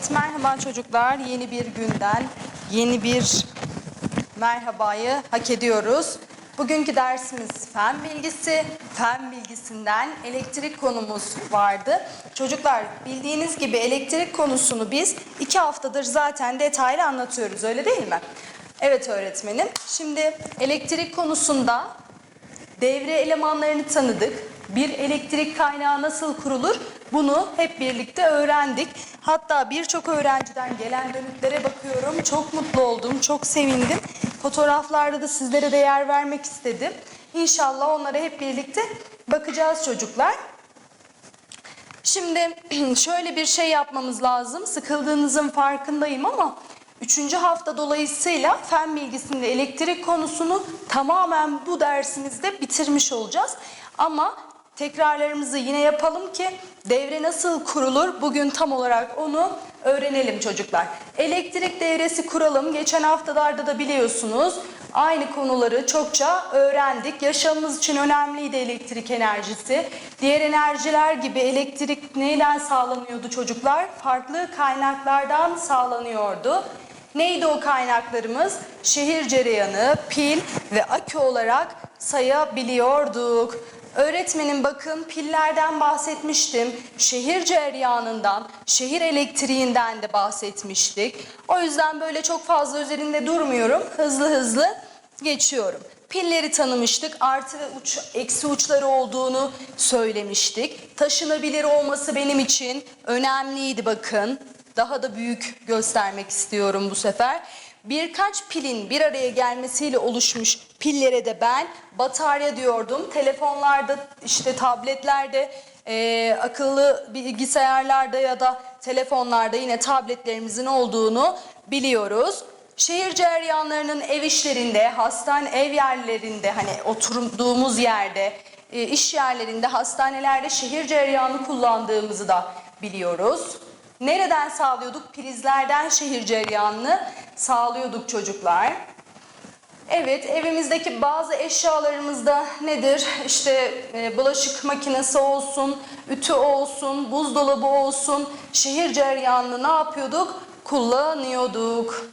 Evet merhaba çocuklar. Yeni bir günden yeni bir merhabayı hak ediyoruz. Bugünkü dersimiz fen bilgisi. Fen bilgisinden elektrik konumuz vardı. Çocuklar bildiğiniz gibi elektrik konusunu biz iki haftadır zaten detaylı anlatıyoruz öyle değil mi? Evet öğretmenim. Şimdi elektrik konusunda Devre elemanlarını tanıdık. Bir elektrik kaynağı nasıl kurulur? Bunu hep birlikte öğrendik. Hatta birçok öğrenciden gelen dönütlere bakıyorum. Çok mutlu oldum, çok sevindim. Fotoğraflarda da sizlere de yer vermek istedim. İnşallah onlara hep birlikte bakacağız çocuklar. Şimdi şöyle bir şey yapmamız lazım. Sıkıldığınızın farkındayım ama üçüncü hafta dolayısıyla fen bilgisinde elektrik konusunu tamamen bu dersimizde bitirmiş olacağız. Ama tekrarlarımızı yine yapalım ki devre nasıl kurulur bugün tam olarak onu öğrenelim çocuklar. Elektrik devresi kuralım. Geçen haftalarda da biliyorsunuz aynı konuları çokça öğrendik. Yaşamımız için önemliydi elektrik enerjisi. Diğer enerjiler gibi elektrik neyden sağlanıyordu çocuklar? Farklı kaynaklardan sağlanıyordu. Neydi o kaynaklarımız? Şehir cereyanı, pil ve akü olarak sayabiliyorduk. Öğretmenim bakın pillerden bahsetmiştim. Şehir cereyanından, şehir elektriğinden de bahsetmiştik. O yüzden böyle çok fazla üzerinde durmuyorum. Hızlı hızlı geçiyorum. Pilleri tanımıştık. Artı ve uç, eksi uçları olduğunu söylemiştik. Taşınabilir olması benim için önemliydi bakın. Daha da büyük göstermek istiyorum bu sefer. Birkaç pilin bir araya gelmesiyle oluşmuş pillere de ben batarya diyordum. Telefonlarda, işte tabletlerde, e, akıllı bilgisayarlarda ya da telefonlarda yine tabletlerimizin olduğunu biliyoruz. Şehir ceryanlarının ev işlerinde, hastane ev yerlerinde hani oturduğumuz yerde, e, iş yerlerinde, hastanelerde şehir ceryanı kullandığımızı da biliyoruz. Nereden sağlıyorduk? Prizlerden şehir cereyanını sağlıyorduk çocuklar. Evet, evimizdeki bazı eşyalarımızda nedir? İşte e, bulaşık makinesi olsun, ütü olsun, buzdolabı olsun, şehir cereyanını ne yapıyorduk? Kullanıyorduk.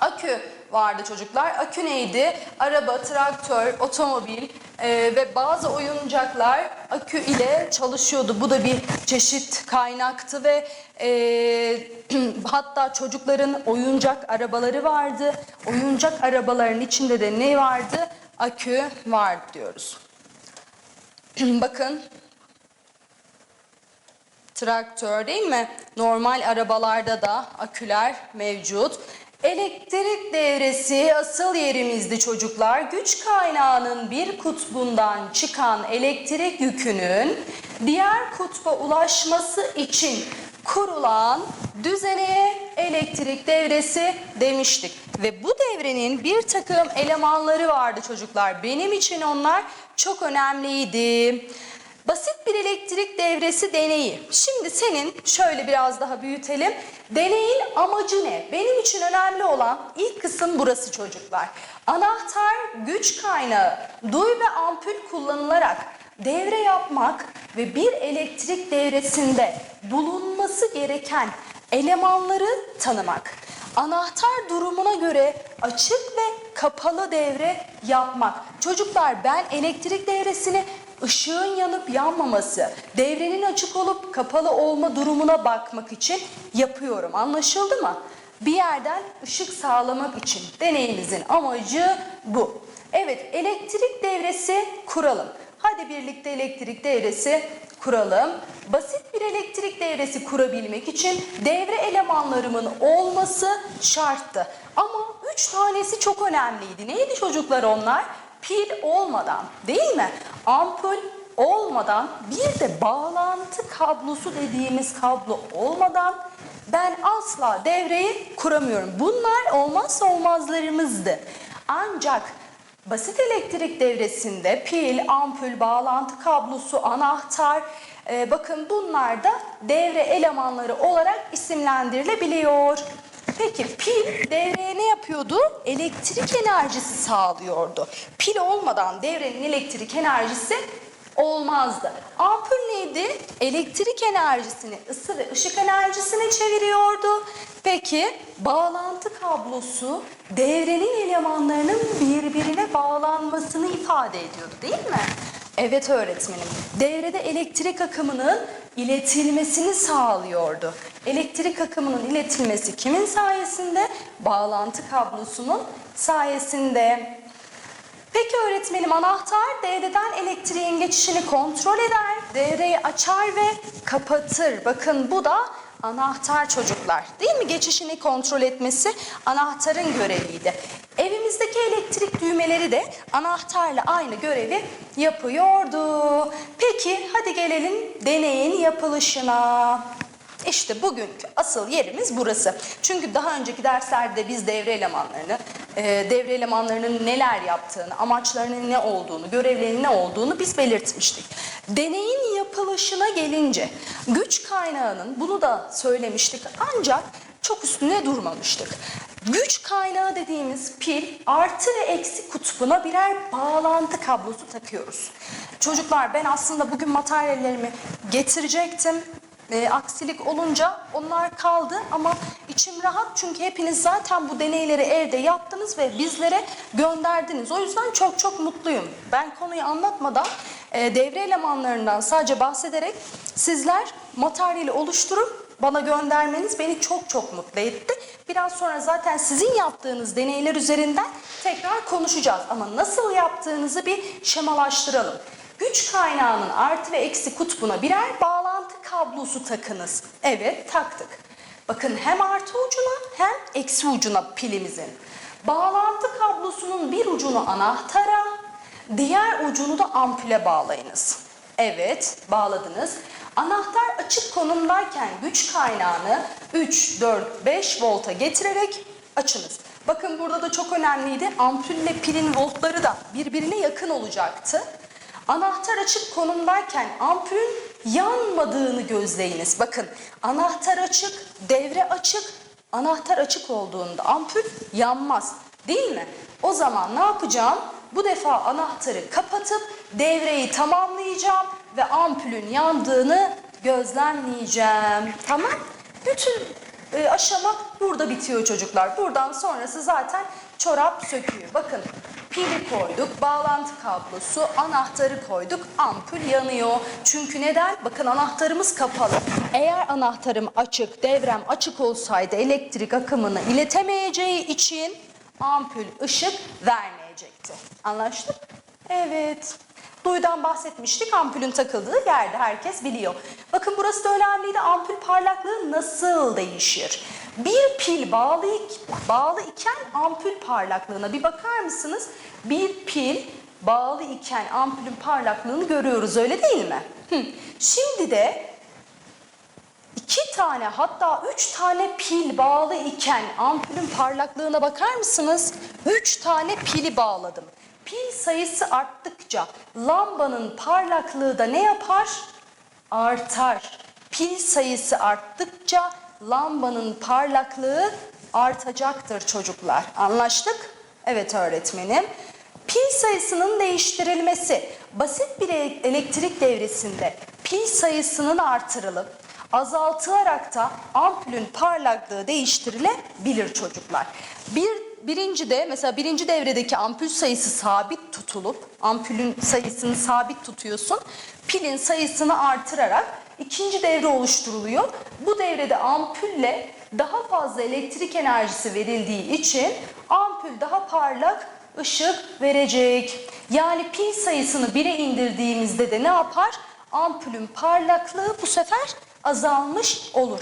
Akü vardı çocuklar. Akü neydi? Araba, traktör, otomobil e, ve bazı oyuncaklar akü ile çalışıyordu. Bu da bir çeşit kaynaktı ve e, hatta çocukların oyuncak arabaları vardı. Oyuncak arabaların içinde de ne vardı? Akü var diyoruz. Bakın traktör değil mi? Normal arabalarda da aküler mevcut. Elektrik devresi asıl yerimizdi çocuklar. Güç kaynağının bir kutbundan çıkan elektrik yükünün diğer kutba ulaşması için kurulan düzeneye elektrik devresi demiştik. Ve bu devrenin bir takım elemanları vardı çocuklar. Benim için onlar çok önemliydi. Basit bir elektrik devresi deneyi. Şimdi senin şöyle biraz daha büyütelim. Deneyin amacı ne? Benim için önemli olan ilk kısım burası çocuklar. Anahtar, güç kaynağı, duy ve ampul kullanılarak devre yapmak ve bir elektrik devresinde bulunması gereken elemanları tanımak. Anahtar durumuna göre açık ve kapalı devre yapmak. Çocuklar ben elektrik devresini ışığın yanıp yanmaması, devrenin açık olup kapalı olma durumuna bakmak için yapıyorum. Anlaşıldı mı? Bir yerden ışık sağlamak için deneyimizin amacı bu. Evet, elektrik devresi kuralım. Hadi birlikte elektrik devresi kuralım. Basit bir elektrik devresi kurabilmek için devre elemanlarımın olması şarttı. Ama üç tanesi çok önemliydi. Neydi çocuklar onlar? Pil olmadan değil mi? Ampul olmadan bir de bağlantı kablosu dediğimiz kablo olmadan ben asla devreyi kuramıyorum. Bunlar olmazsa olmazlarımızdı. Ancak basit elektrik devresinde pil, ampul, bağlantı kablosu, anahtar, e, bakın bunlar da devre elemanları olarak isimlendirilebiliyor. Peki pil devreye ne yapıyordu? Elektrik enerjisi sağlıyordu. Pil olmadan devrenin elektrik enerjisi olmazdı. Ampul neydi? Elektrik enerjisini ısı ve ışık enerjisine çeviriyordu. Peki bağlantı kablosu devrenin elemanlarının birbirine bağlanmasını ifade ediyordu değil mi? Evet öğretmenim. Devrede elektrik akımının iletilmesini sağlıyordu. Elektrik akımının iletilmesi kimin sayesinde? Bağlantı kablosunun sayesinde. Peki öğretmenim anahtar devreden elektriğin geçişini kontrol eder, devreyi açar ve kapatır. Bakın bu da anahtar çocuklar. Değil mi? Geçişini kontrol etmesi anahtarın göreviydi. Evimizdeki elektrik düğmeleri de anahtarla aynı görevi yapıyordu. Peki hadi gelelim deneyin yapılışına. İşte bugünkü asıl yerimiz burası. Çünkü daha önceki derslerde biz devre elemanlarını, e, devre elemanlarının neler yaptığını, amaçlarının ne olduğunu, görevlerinin ne olduğunu biz belirtmiştik. Deneyin yapılışına gelince güç kaynağının, bunu da söylemiştik ancak çok üstüne durmamıştık. Güç kaynağı dediğimiz pil artı ve eksi kutbuna birer bağlantı kablosu takıyoruz. Çocuklar ben aslında bugün materyallerimi getirecektim. E, aksilik olunca onlar kaldı ama içim rahat çünkü hepiniz zaten bu deneyleri evde yaptınız ve bizlere gönderdiniz. O yüzden çok çok mutluyum. Ben konuyu anlatmadan e, devre elemanlarından sadece bahsederek sizler materyali oluşturup bana göndermeniz beni çok çok mutlu etti. Biraz sonra zaten sizin yaptığınız deneyler üzerinden tekrar konuşacağız. Ama nasıl yaptığınızı bir şemalaştıralım. Güç kaynağının artı ve eksi kutbuna birer bağlantı kablosu takınız. Evet taktık. Bakın hem artı ucuna hem eksi ucuna pilimizin. Bağlantı kablosunun bir ucunu anahtara, diğer ucunu da ampule bağlayınız. Evet bağladınız. Anahtar açık konumdayken güç kaynağını 3, 4, 5 volta getirerek açınız. Bakın burada da çok önemliydi. Ampulle pilin voltları da birbirine yakın olacaktı. Anahtar açık konumdayken ampulün yanmadığını gözleyiniz. Bakın anahtar açık, devre açık. Anahtar açık olduğunda ampul yanmaz. Değil mi? O zaman ne yapacağım? Bu defa anahtarı kapatıp devreyi tamamlayacağım ve ampulün yandığını gözlemleyeceğim. Tamam? Bütün e, aşama burada bitiyor çocuklar. Buradan sonrası zaten çorap söküyor. Bakın pili koyduk, bağlantı kablosu, anahtarı koyduk, ampul yanıyor. Çünkü neden? Bakın anahtarımız kapalı. Eğer anahtarım açık, devrem açık olsaydı elektrik akımını iletemeyeceği için ampul ışık vermeyecekti. Anlaştık? Evet. Duyudan bahsetmiştik. Ampulün takıldığı yerde herkes biliyor. Bakın burası da önemliydi. Ampul parlaklığı nasıl değişir? Bir pil bağlı, bağlı iken ampul parlaklığına bir bakar mısınız? Bir pil bağlı iken ampulün parlaklığını görüyoruz öyle değil mi? Hı. Şimdi de iki tane hatta üç tane pil bağlı iken ampulün parlaklığına bakar mısınız? Üç tane pili bağladım. Pil sayısı arttıkça lambanın parlaklığı da ne yapar? Artar. Pil sayısı arttıkça lambanın parlaklığı artacaktır çocuklar. Anlaştık? Evet öğretmenim. Pil sayısının değiştirilmesi. Basit bir e- elektrik devresinde pil sayısının artırılıp azaltılarak da ampulün parlaklığı değiştirilebilir çocuklar. Bir birinci de mesela birinci devredeki ampul sayısı sabit tutulup ampulün sayısını sabit tutuyorsun. Pilin sayısını artırarak ikinci devre oluşturuluyor. Bu devrede ampulle daha fazla elektrik enerjisi verildiği için ampul daha parlak ışık verecek. Yani pil sayısını 1'e indirdiğimizde de ne yapar? Ampulün parlaklığı bu sefer azalmış olur.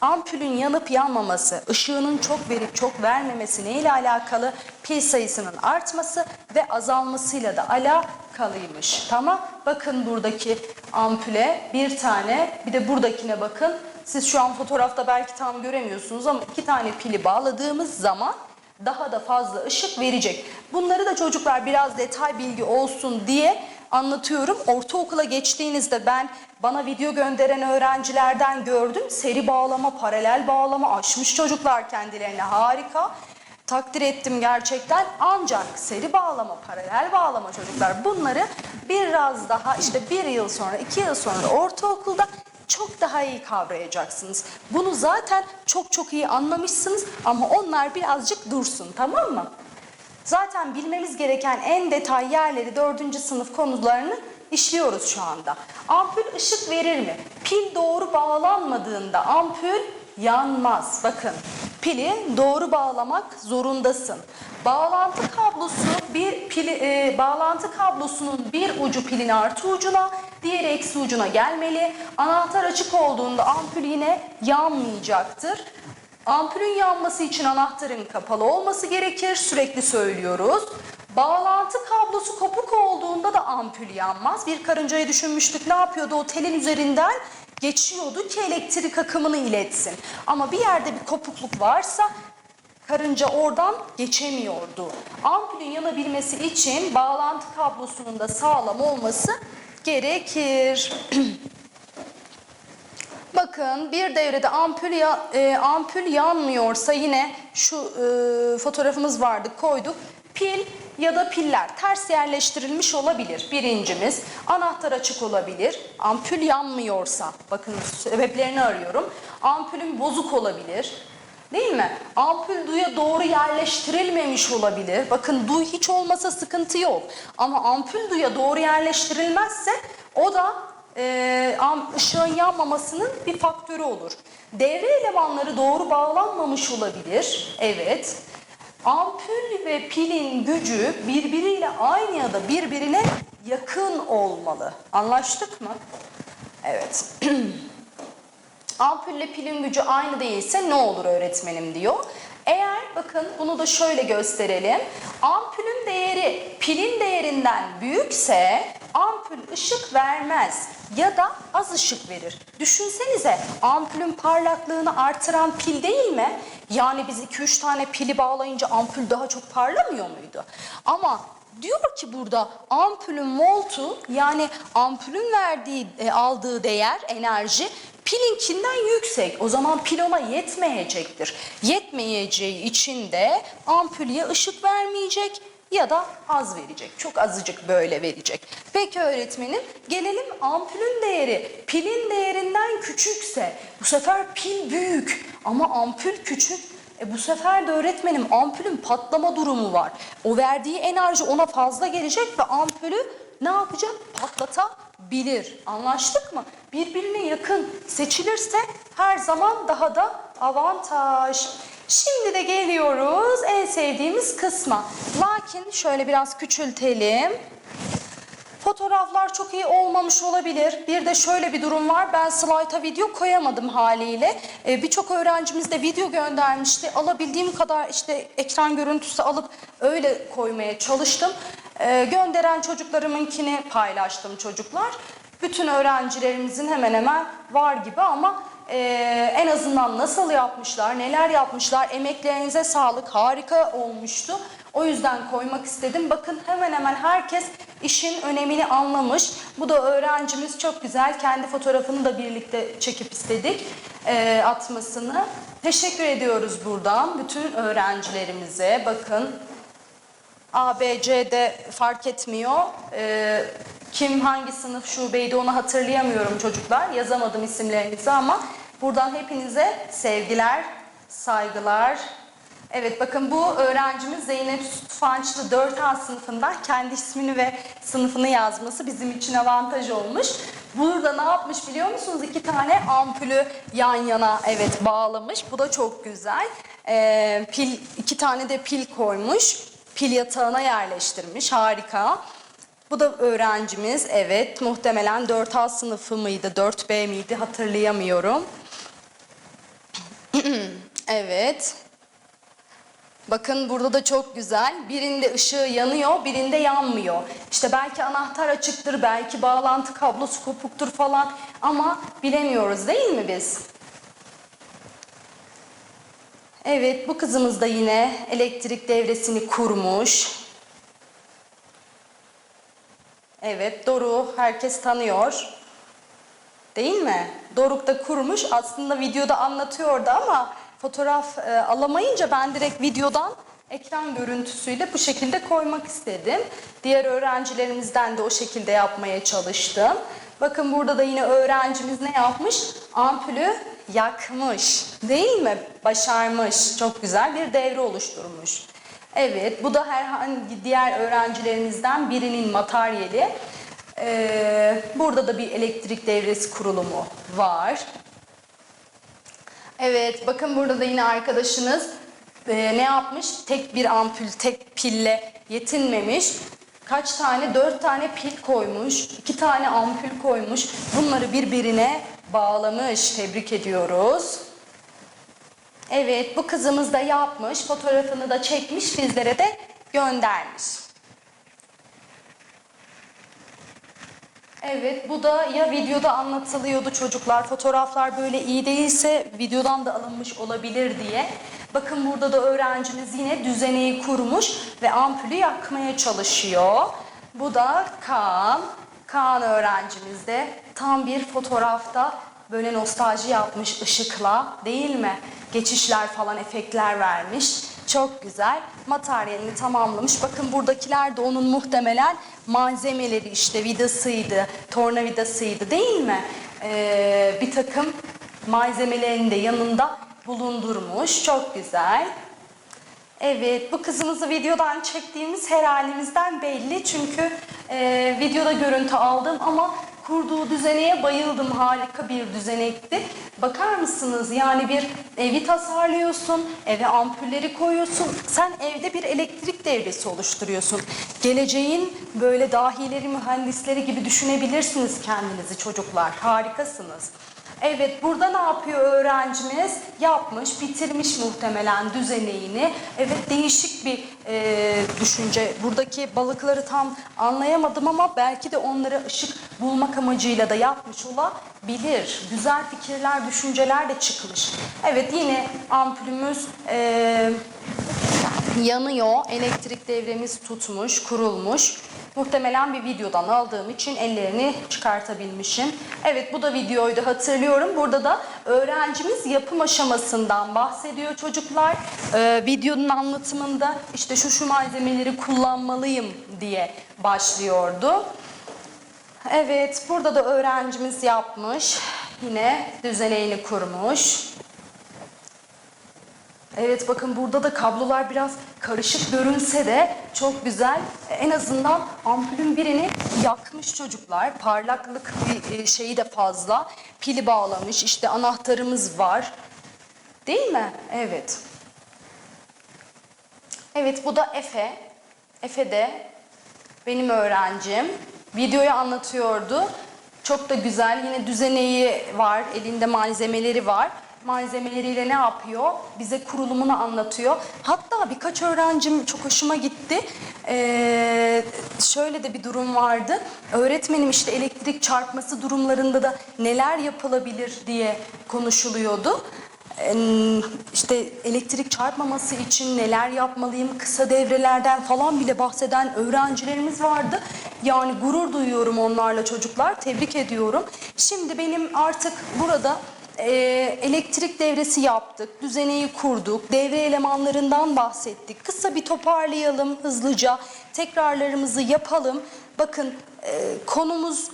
Ampulün yanıp yanmaması, ışığının çok verip çok vermemesi neyle alakalı? Pil sayısının artması ve azalmasıyla da alakalıymış. Tamam. Bakın buradaki ampule bir tane, bir de buradakine bakın. Siz şu an fotoğrafta belki tam göremiyorsunuz ama iki tane pili bağladığımız zaman daha da fazla ışık verecek. Bunları da çocuklar biraz detay bilgi olsun diye anlatıyorum. Ortaokula geçtiğinizde ben bana video gönderen öğrencilerden gördüm. Seri bağlama, paralel bağlama açmış çocuklar kendilerine harika. Takdir ettim gerçekten. Ancak seri bağlama, paralel bağlama çocuklar bunları biraz daha işte bir yıl sonra, iki yıl sonra ortaokulda çok daha iyi kavrayacaksınız. Bunu zaten çok çok iyi anlamışsınız ama onlar birazcık dursun tamam mı? Zaten bilmemiz gereken en detay yerleri dördüncü sınıf konularını işliyoruz şu anda. Ampul ışık verir mi? Pil doğru bağlanmadığında ampul yanmaz. Bakın pili doğru bağlamak zorundasın. Bağlantı kablosu bir pili, e, bağlantı kablosunun bir ucu pilin artı ucuna, diğer eksi ucuna gelmeli. Anahtar açık olduğunda ampul yine yanmayacaktır. Ampulün yanması için anahtarın kapalı olması gerekir. Sürekli söylüyoruz. Bağlantı kablosu kopuk olduğunda da ampul yanmaz. Bir karıncayı düşünmüştük. Ne yapıyordu? O telin üzerinden geçiyordu ki elektrik akımını iletsin. Ama bir yerde bir kopukluk varsa karınca oradan geçemiyordu. Ampulün yanabilmesi için bağlantı kablosunun da sağlam olması gerekir. Bakın bir devrede ampul, ya, e, ampul yanmıyorsa yine şu e, fotoğrafımız vardı koyduk. Pil ya da piller ters yerleştirilmiş olabilir. Birincimiz anahtar açık olabilir. Ampul yanmıyorsa bakın sebeplerini arıyorum. Ampulün bozuk olabilir. Değil mi? Ampul duya doğru yerleştirilmemiş olabilir. Bakın duy hiç olmasa sıkıntı yok. Ama ampul duya doğru yerleştirilmezse o da e, am- ışığın yanmamasının bir faktörü olur. Devre elemanları doğru bağlanmamış olabilir. Evet. Ampul ve pilin gücü birbiriyle aynı ya da birbirine yakın olmalı. Anlaştık mı? Evet. Ampulle pilin gücü aynı değilse ne olur öğretmenim diyor. Eğer bakın bunu da şöyle gösterelim. Ampulün değeri pilin değerinden büyükse ampul ışık vermez ya da az ışık verir. Düşünsenize ampulün parlaklığını artıran pil değil mi? Yani biz 2-3 tane pili bağlayınca ampul daha çok parlamıyor muydu? Ama Diyor ki burada ampulün voltu yani ampulün verdiği e, aldığı değer enerji pilinkinden yüksek. O zaman pil ona yetmeyecektir. Yetmeyeceği için de ampul ya ışık vermeyecek ya da az verecek. Çok azıcık böyle verecek. Peki öğretmenim gelelim ampulün değeri pilin değerinden küçükse bu sefer pil büyük ama ampul küçük. E bu sefer de öğretmenim ampulün patlama durumu var. O verdiği enerji ona fazla gelecek ve ampulü ne yapacak? Patlatabilir. Anlaştık mı? Birbirine yakın seçilirse her zaman daha da avantaj. Şimdi de geliyoruz en sevdiğimiz kısma. Lakin şöyle biraz küçültelim. Fotoğraflar çok iyi olmamış olabilir. Bir de şöyle bir durum var. Ben slayta video koyamadım haliyle. Ee, Birçok öğrencimiz de video göndermişti. Alabildiğim kadar işte ekran görüntüsü alıp öyle koymaya çalıştım. Ee, gönderen çocuklarımınkini paylaştım çocuklar. Bütün öğrencilerimizin hemen hemen var gibi ama e, en azından nasıl yapmışlar, neler yapmışlar, emeklerinize sağlık, harika olmuştu. O yüzden koymak istedim. Bakın hemen hemen herkes işin önemini anlamış. Bu da öğrencimiz çok güzel. Kendi fotoğrafını da birlikte çekip istedik e, atmasını. Teşekkür ediyoruz buradan bütün öğrencilerimize. Bakın A, B, C de fark etmiyor. Ee, kim hangi sınıf şubeydi onu hatırlayamıyorum çocuklar. Yazamadım isimlerinizi ama buradan hepinize sevgiler, saygılar. Evet bakın bu öğrencimiz Zeynep Tufançlı 4A sınıfından kendi ismini ve sınıfını yazması bizim için avantaj olmuş. Burada ne yapmış biliyor musunuz? İki tane ampulü yan yana evet bağlamış. Bu da çok güzel. Ee, pil iki tane de pil koymuş pil yatağına yerleştirmiş. Harika. Bu da öğrencimiz. Evet muhtemelen 4A sınıfı mıydı 4B miydi hatırlayamıyorum. evet. Bakın burada da çok güzel. Birinde ışığı yanıyor, birinde yanmıyor. İşte belki anahtar açıktır, belki bağlantı kablosu kopuktur falan ama bilemiyoruz değil mi biz? Evet, bu kızımız da yine elektrik devresini kurmuş. Evet, Doru herkes tanıyor. Değil mi? Doruk da kurmuş. Aslında videoda anlatıyordu ama fotoğraf e, alamayınca ben direkt videodan ekran görüntüsüyle bu şekilde koymak istedim. Diğer öğrencilerimizden de o şekilde yapmaya çalıştım. Bakın burada da yine öğrencimiz ne yapmış? Ampulü yakmış. Değil mi? Başarmış. Çok güzel bir devre oluşturmuş. Evet, bu da herhangi diğer öğrencilerimizden birinin materyali. Ee, burada da bir elektrik devresi kurulumu var. Evet, bakın burada da yine arkadaşınız e, ne yapmış? Tek bir ampul, tek pille yetinmemiş. Kaç tane? Dört tane pil koymuş, iki tane ampul koymuş. Bunları birbirine bağlamış. Tebrik ediyoruz. Evet, bu kızımız da yapmış, fotoğrafını da çekmiş, bizlere de göndermiş. Evet, bu da ya videoda anlatılıyordu çocuklar, fotoğraflar böyle iyi değilse videodan da alınmış olabilir diye. Bakın burada da öğrencimiz yine düzeneyi kurmuş ve ampulü yakmaya çalışıyor. Bu da Kaan. Kaan öğrencimiz de tam bir fotoğrafta böyle nostalji yapmış ışıkla değil mi? Geçişler falan efektler vermiş. Çok güzel. Materyalini tamamlamış. Bakın buradakiler de onun muhtemelen malzemeleri işte vidasıydı, tornavidasıydı değil mi? Ee, bir takım malzemelerini de yanında bulundurmuş. Çok güzel. Evet, bu kızımızı videodan çektiğimiz her halimizden belli. Çünkü e, videoda görüntü aldım ama kurduğu düzeneye bayıldım. Harika bir düzenekti. Bakar mısınız? Yani bir evi tasarlıyorsun, eve ampulleri koyuyorsun. Sen evde bir elektrik devresi oluşturuyorsun. Geleceğin böyle dahileri, mühendisleri gibi düşünebilirsiniz kendinizi çocuklar. Harikasınız. Evet burada ne yapıyor öğrencimiz? Yapmış, bitirmiş muhtemelen düzeneğini. Evet değişik bir e, düşünce. Buradaki balıkları tam anlayamadım ama belki de onlara ışık bulmak amacıyla da yapmış olabilir. Güzel fikirler, düşünceler de çıkmış. Evet yine ampulümüz e, yanıyor. Elektrik devremiz tutmuş, kurulmuş. Muhtemelen bir videodan aldığım için ellerini çıkartabilmişim. Evet bu da videoydu hatırlıyorum. Burada da öğrencimiz yapım aşamasından bahsediyor çocuklar. Ee, videonun anlatımında işte şu şu malzemeleri kullanmalıyım diye başlıyordu. Evet burada da öğrencimiz yapmış. Yine düzeneğini kurmuş. Evet bakın burada da kablolar biraz karışık görünse de çok güzel. En azından ampulün birini yakmış çocuklar. Parlaklık bir e, şeyi de fazla. Pili bağlamış. İşte anahtarımız var. Değil mi? Evet. Evet bu da Efe. Efe de benim öğrencim. Videoyu anlatıyordu. Çok da güzel. Yine düzeneği var. Elinde malzemeleri var. Malzemeleriyle ne yapıyor? Bize kurulumunu anlatıyor. Hatta birkaç öğrencim çok hoşuma gitti. Ee, şöyle de bir durum vardı. Öğretmenim işte elektrik çarpması durumlarında da neler yapılabilir diye konuşuluyordu. Ee, işte elektrik çarpmaması için neler yapmalıyım, kısa devrelerden falan bile bahseden öğrencilerimiz vardı. Yani gurur duyuyorum onlarla çocuklar, tebrik ediyorum. Şimdi benim artık burada e, elektrik devresi yaptık, düzeneyi kurduk, devre elemanlarından bahsettik. Kısa bir toparlayalım hızlıca, tekrarlarımızı yapalım. Bakın e, konumuz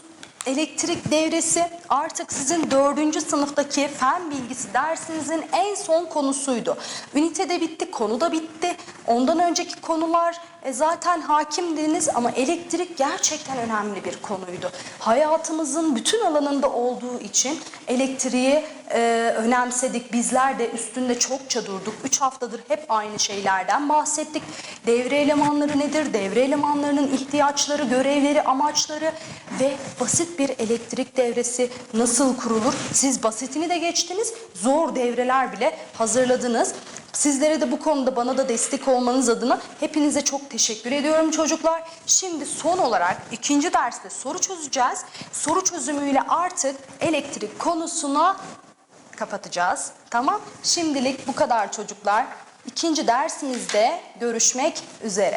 elektrik devresi artık sizin dördüncü sınıftaki fen bilgisi dersinizin en son konusuydu. Ünitede bitti, konu da bitti. Ondan önceki konular e, zaten hakimdiniz ama elektrik gerçekten önemli bir konuydu. Hayatımızın bütün alanında olduğu için elektriği e, önemsedik. Bizler de üstünde çokça durduk. Üç haftadır hep aynı şeylerden bahsettik. Devre elemanları nedir? Devre elemanlarının ihtiyaçları, görevleri, amaçları ve basit bir elektrik devresi nasıl kurulur? Siz basitini de geçtiniz, zor devreler bile hazırladınız. Sizlere de bu konuda bana da destek olmanız adına hepinize çok teşekkür ediyorum çocuklar. Şimdi son olarak ikinci derste soru çözeceğiz. Soru çözümüyle artık elektrik konusuna kapatacağız. Tamam? Şimdilik bu kadar çocuklar. İkinci dersimizde görüşmek üzere.